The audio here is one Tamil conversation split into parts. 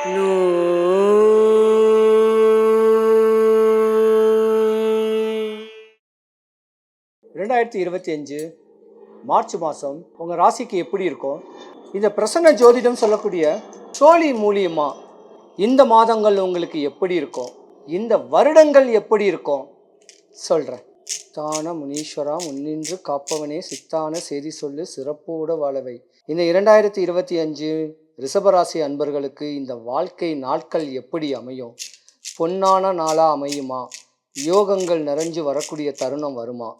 ரெண்டாயிரத்தி இருபத்தி அஞ்சு மார்ச் மாதம் உங்கள் ராசிக்கு எப்படி இருக்கும்? இந்த பிரசன்ன ஜோதிடம் சொல்லக்கூடிய சோழி மூலியமாக இந்த மாதங்கள் உங்களுக்கு எப்படி இருக்கும்? இந்த வருடங்கள் எப்படி இருக்கும்? சொல்கிறேன் சித்தான முனீஸ்வரா முன்னின்று காப்பவனே சித்தான செய்தி சொல்லு சிறப்போட வாழவை. இந்த இரண்டாயிரத்தி இருபத்தி அஞ்சு ரிஷபராசி அன்பர்களுக்கு இந்த வாழ்க்கை நாட்கள் எப்படி அமையும்? பொன்னான நாளாக அமையுமா? யோகங்கள் நிறைஞ்சு வரக்கூடிய தருணம் வருமா?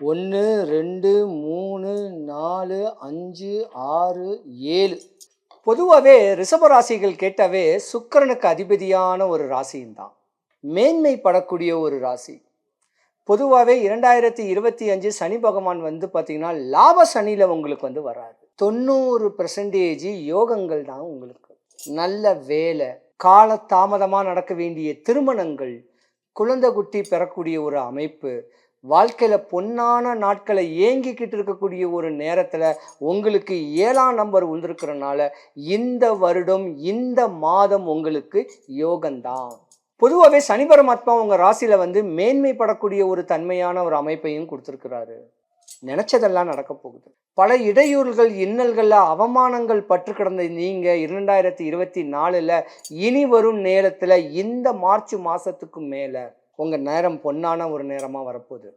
ஒன்று ரெண்டு மூணு நாலு அஞ்சு ஆறு ஏழு. பொதுவாகவே ரிஷபராசிகள் கேட்டாவே சுக்கிரனுக்கு அதிபதியான ஒரு ராசியும் தான். மேன்மைப்படக்கூடிய ஒரு ராசி. பொதுவாகவே இரண்டாயிரத்தி இருபத்தி அஞ்சு சனி பகவான் வந்து பார்த்திங்கன்னா லாப சனியில் உங்களுக்கு வந்து வராது தொண்ணூறு பெர்சன்டேஜ் யோகங்கள் தான் உங்களுக்கு. நல்ல வேலை கால தாமதமாக நடக்க வேண்டிய திருமணங்கள் குழந்தை குட்டி பெறக்கூடிய ஒரு அமைப்பு வாழ்க்கையில் பொன்னான நாட்களை ஏங்கிக்கிட்டு இருக்கக்கூடிய ஒரு நேரத்தில் உங்களுக்கு ஏழாம் நம்பர் வந்திருக்கிறனால இந்த வருடம் இந்த மாதம் உங்களுக்கு யோகம்தான் பொதுவாகவே சனி பரமாத்மா உங்கள் ராசியில் வந்து மேன்மைப்படக்கூடிய ஒரு தன்மையான ஒரு அமைப்பையும் கொடுத்துருக்கிறாரு. நினச்சதெல்லாம் நடக்க போகுது. பல இடையூறுகள் இன்னல்களில் அவமானங்கள் பற்று கிடந்த நீங்கள் இரண்டாயிரத்தி இருபத்தி நாலில் இனி வரும் நேரத்தில் இந்த மார்ச் மாதத்துக்கு மேலே உங்கள் நேரம் பொன்னான ஒரு நேரமாக வரப்போகுது.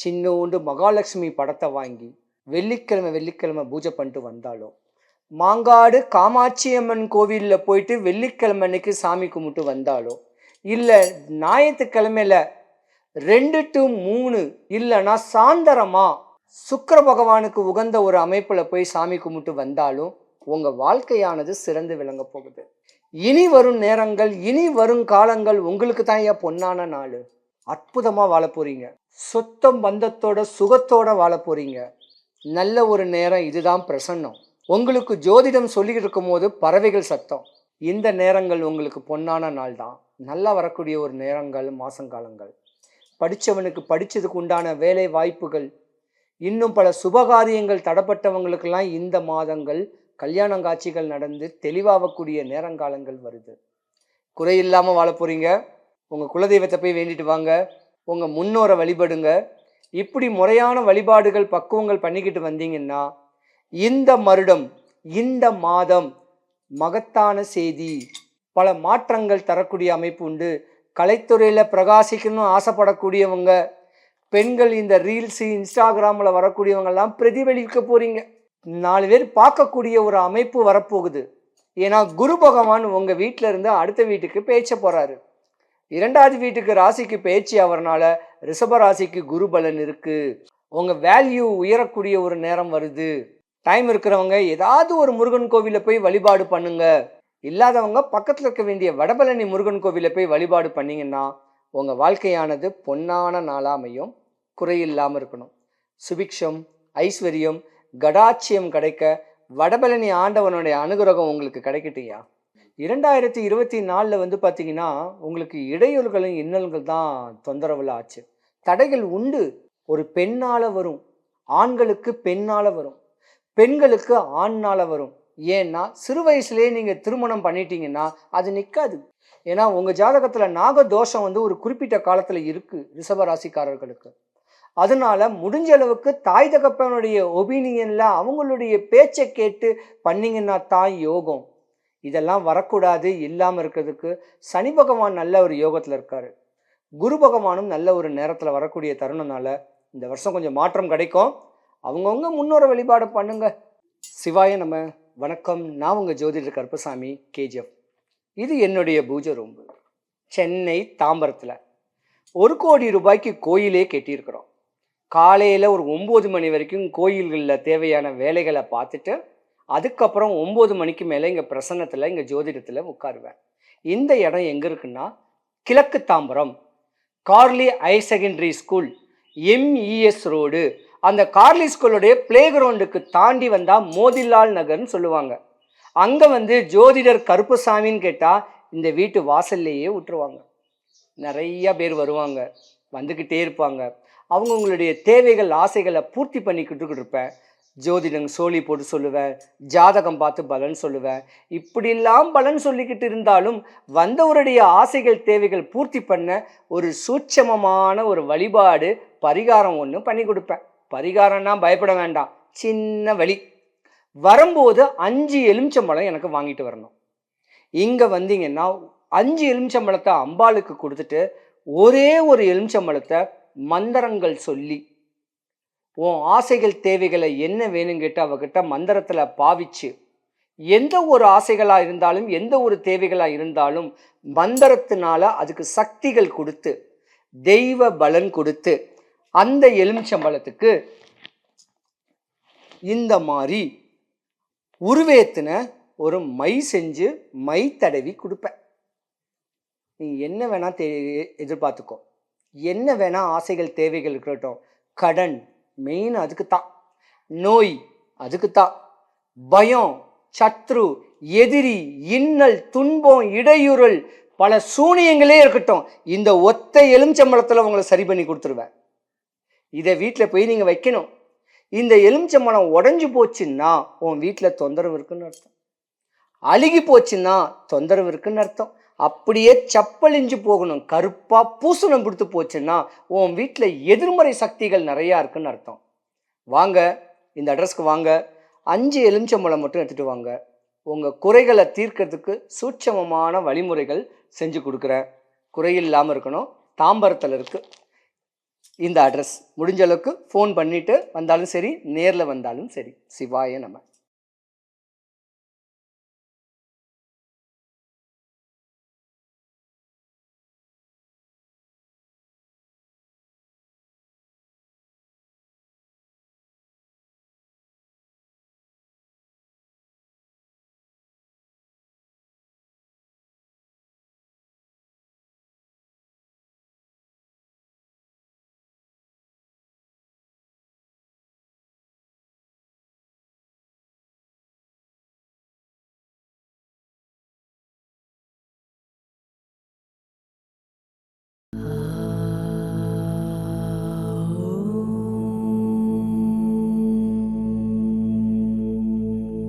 சின்னோண்டு மகாலட்சுமி படத்தை வாங்கி வெள்ளிக்கிழமை வெள்ளிக்கிழமை பூஜை பண்ணிட்டு வந்தாலும் மாங்காடு காமாட்சி அம்மன் கோவிலில் போயிட்டு வெள்ளிக்கிழமை அன்னைக்கு சாமி கும்பிட்டு வந்தாலும் இல்லை ஞாயிற்றுக்கிழமையில ரெண்டு டு மூணு இல்லைன்னா சாயந்தரமா சுக்கர பகவானுக்கு உகந்த ஒரு அமைப்பில் போய் சாமி கும்பிட்டு வந்தாலும் உங்கள் வாழ்க்கையானது சிறந்து விளங்க போகுது. இனி வரும் நேரங்கள் இனி வரும் காலங்கள் உங்களுக்கு தான் ஏன் பொன்னான நாள். அற்புதமாக வாழ போகிறீங்க சொத்தம் பந்தத்தோட சுகத்தோட வாழ போகிறீங்க நல்ல ஒரு நேரம் இதுதான் பிரசன்னம். உங்களுக்கு ஜோதிடம் சொல்லிக்கிட்டு இருக்கும்போது பறவைகள் சத்தம். இந்த நேரங்கள் உங்களுக்கு பொன்னான நாள் தான் நல்லா வரக்கூடிய ஒரு நேரங்கள் மாசங்காலங்கள். படித்தவனுக்கு படித்ததுக்கு உண்டான வேலை வாய்ப்புகள் இன்னும் பல சுபகாரியங்கள் தடப்பட்டவங்களுக்கெல்லாம் இந்த மாதங்கள் கல்யாணம் காட்சிகள் நடந்து தெளிவாகக்கூடிய நேரங்காலங்கள் வருது. குறையில்லாமல் வாழ போகிறீங்க உங்கள் குலதெய்வத்தை போய் வேண்டிட்டு வாங்க. உங்கள் முன்னோரை வழிபடுங்க. இப்படி முறையான வழிபாடுகள் பக்குவங்கள் பண்ணிக்கிட்டு வந்தீங்கன்னா இந்த மருடம் இந்த மாதம் மகத்தான செய்தி பல மாற்றங்கள் தரக்கூடிய அமைப்பு உண்டு. கலைத்துறையில் பிரகாசிக்கணும்னு ஆசைப்படக்கூடியவங்க பெண்கள் இந்த ரீல்ஸு இன்ஸ்டாகிராமில் வரக்கூடியவங்கெல்லாம் பிரதிபலிக்க போகிறீங்க நாலு பேர் பார்க்கக்கூடிய ஒரு அமைப்பு வரப்போகுது. ஏன்னா குரு பகவான் உங்கள் வீட்டில் இருந்து அடுத்த வீட்டுக்கு பேச்ச போகிறாரு இரண்டாவது வீட்டுக்கு ராசிக்கு பேச்சு அவர்னால ரிஷப ராசிக்கு குரு பலன் இருக்குது உங்கள் வேல்யூ உயரக்கூடிய ஒரு நேரம் வருது. டைம் இருக்கிறவங்க ஏதாவது ஒரு முருகன் கோவிலில் போய் வழிபாடு பண்ணுங்கள் இல்லாதவங்க பக்கத்தில் இருக்க வேண்டிய வடபழனி முருகன் கோவிலை போய் வழிபாடு பண்ணிங்கன்னா உங்கள் வாழ்க்கையானது பொன்னான நாளாக அமையும். குறையில்லாமல் இருக்கணும். சுபிக்ஷம் ஐஸ்வர்யம் கடாட்சியம் கிடைக்க வடபழனி ஆண்டவனுடைய அனுகிரகம் உங்களுக்கு கிடைக்கட்டுயா இரண்டாயிரத்தி இருபத்தி நாலில் வந்து பார்த்தீங்கன்னா உங்களுக்கு இடையூறுகளும் இன்னல்கள் தான் தொந்தரவில் ஆச்சு. தடைகள் உண்டு. ஒரு பெண்ணால் வரும். ஆண்களுக்கு பெண்ணால் வரும். பெண்களுக்கு ஆண்ணால் வரும். ஏன்னா சிறு வயசுலேயே நீங்கள் திருமணம் பண்ணிட்டீங்கன்னா அது நிற்காது ஏன்னா உங்கள் ஜாதகத்தில் நாக தோஷம் வந்து ஒரு குறிப்பிட்ட காலத்தில் இருக்குது ரிஷபராசிக்காரர்களுக்கு அதனால முடிஞ்ச அளவுக்கு தாய் தகப்பனுடைய ஒபீனியனில் அவங்களுடைய பேச்சை கேட்டு பண்ணிங்கன்னா தான் யோகம். இதெல்லாம் வரக்கூடாது இல்லாமல் இருக்கிறதுக்கு சனி பகவான் நல்ல ஒரு யோகத்தில் இருக்கார். குரு பகவானும் நல்ல ஒரு நேரத்தில் வரக்கூடிய தருணனால இந்த வருஷம் கொஞ்சம் மாற்றம் கிடைக்கும். அவங்கவுங்க முன்னோரை வழிபாடு பண்ணுங்க. சிவாய நம்ம வணக்கம். நான் உங்கள் ஜோதிடர் கருப்பசாமி கேஜிஎஃப். இது என்னுடைய பூஜை ரூம்பு சென்னை தாம்பரத்தில் ஒரு கோடி ரூபாய்க்கு கோயிலே கெட்டியிருக்கிறோம். காலையில் ஒரு ஒம்பது மணி வரைக்கும் கோயில்களில் தேவையான வேலைகளை பார்த்துட்டு அதுக்கப்புறம் ஒம்பது மணிக்கு மேலே இங்கே பிரசன்னத்தில் இங்கே ஜோதிடத்தில் உட்காருவேன். இந்த இடம் எங்கே இருக்குன்னா கிழக்கு Tambaram Carley higher secondary school MES road. அந்த கார்லி ஸ்கூலுடைய பிளே கிரவுண்டுக்கு தாண்டி வந்தால் மோதிலால் நகர்னு சொல்லுவாங்க. அங்கே வந்து ஜோதிடர் கருப்புசாமின்னு கேட்டால் இந்த வீட்டு வாசல்லையே விட்டுருவாங்க நிறையா பேர் வருவாங்க வந்துக்கிட்டே இருப்பாங்க. அவங்கவுங்களுடைய தேவைகள் ஆசைகளை பூர்த்தி பண்ணிக்கிட்டு இருப்பேன். ஜோதிடம் சோழி போட்டு சொல்லுவேன் ஜாதகம் பார்த்து பலன் சொல்லுவேன். இப்படிலாம் பலன் சொல்லிக்கிட்டு இருந்தாலும் வந்தவருடைய ஆசைகள் தேவைகள் பூர்த்தி பண்ண ஒரு சூட்சமமான ஒரு வழிபாடு பரிகாரம் ஒன்று பண்ணி கொடுப்பேன். பரிகாரம்னா பயப்பட வேண்டாம். சின்ன வழி வரும்போது அஞ்சு எலுமிச்சம்பழம் எனக்கு வாங்கிட்டு வரணும். இங்கே வந்தீங்கன்னா அஞ்சு எலுமிச்சம்பழத்தை அம்பாளுக்கு கொடுத்துட்டு ஒரே ஒரு எலுமிச்சம்பழத்தை மந்திரங்கள் சொல்லி உன் ஆசைகள் தேவைகளை என்ன வேணும் கேட்டு அவகிட்ட மந்திரத்தில் பாவிச்சு எந்த ஒரு ஆசைகளாக இருந்தாலும் எந்த ஒரு தேவைகளாக இருந்தாலும் மந்திரத்தினால அதுக்கு சக்திகள் கொடுத்து தெய்வ பலன் கொடுத்து அந்த எலுமிச்சம்பழத்துக்கு இந்த மாதிரி உருவேத்தின ஒரு மை செஞ்சு மை தடவி கொடுப்பேன். நீ என்ன வேணால் தே எதிர்பார்த்துக்கோ. என்ன வேணால் ஆசைகள் தேவைகள் இருக்கட்டும். கடன் மெயின் அதுக்கு தான் நோய் அதுக்கு தான் பயம் சத்ரு எதிரி இன்னல் துன்பம் இடையூறல் பல சூனியங்களே இருக்கட்டும். இந்த ஒத்த எலுமிச்சம்பழத்தில் உங்களை சரி பண்ணி கொடுத்துருவேன். இதை வீட்டில் போய் நீங்கள் வைக்கணும். இந்த எலுமிச்சம்பழம் உடஞ்சி போச்சுன்னா உன் வீட்டில் தொந்தரவு இருக்குன்னு அர்த்தம். அழுகி போச்சுன்னா தொந்தரவு இருக்குன்னு அர்த்தம். அப்படியே சப்பலிஞ்சு போகணும். கருப்பாக பூசணம் கொடுத்து போச்சுன்னா உன் வீட்டில் எதிர்மறை சக்திகள் நிறையா இருக்குன்னு அர்த்தம். வாங்க இந்த அட்ரஸ்க்கு வாங்க. அஞ்சு எலுமிச்சம்பழம் மட்டும் எடுத்துகிட்டு வாங்க. உங்கள் குறைகளை தீர்க்கறதுக்கு சூட்சமமான வழிமுறைகள் செஞ்சு கொடுக்குறேன். குறையில்லாமல் இருக்கணும். தாம்பரத்தில் இருக்குது இந்த அட்ரஸ். முடிஞ்ச அளவுக்கு ஃபோன் பண்ணிவிட்டு வந்தாலும் சரி நேரில் வந்தாலும் சரி. சிவாய நம்ம Oh.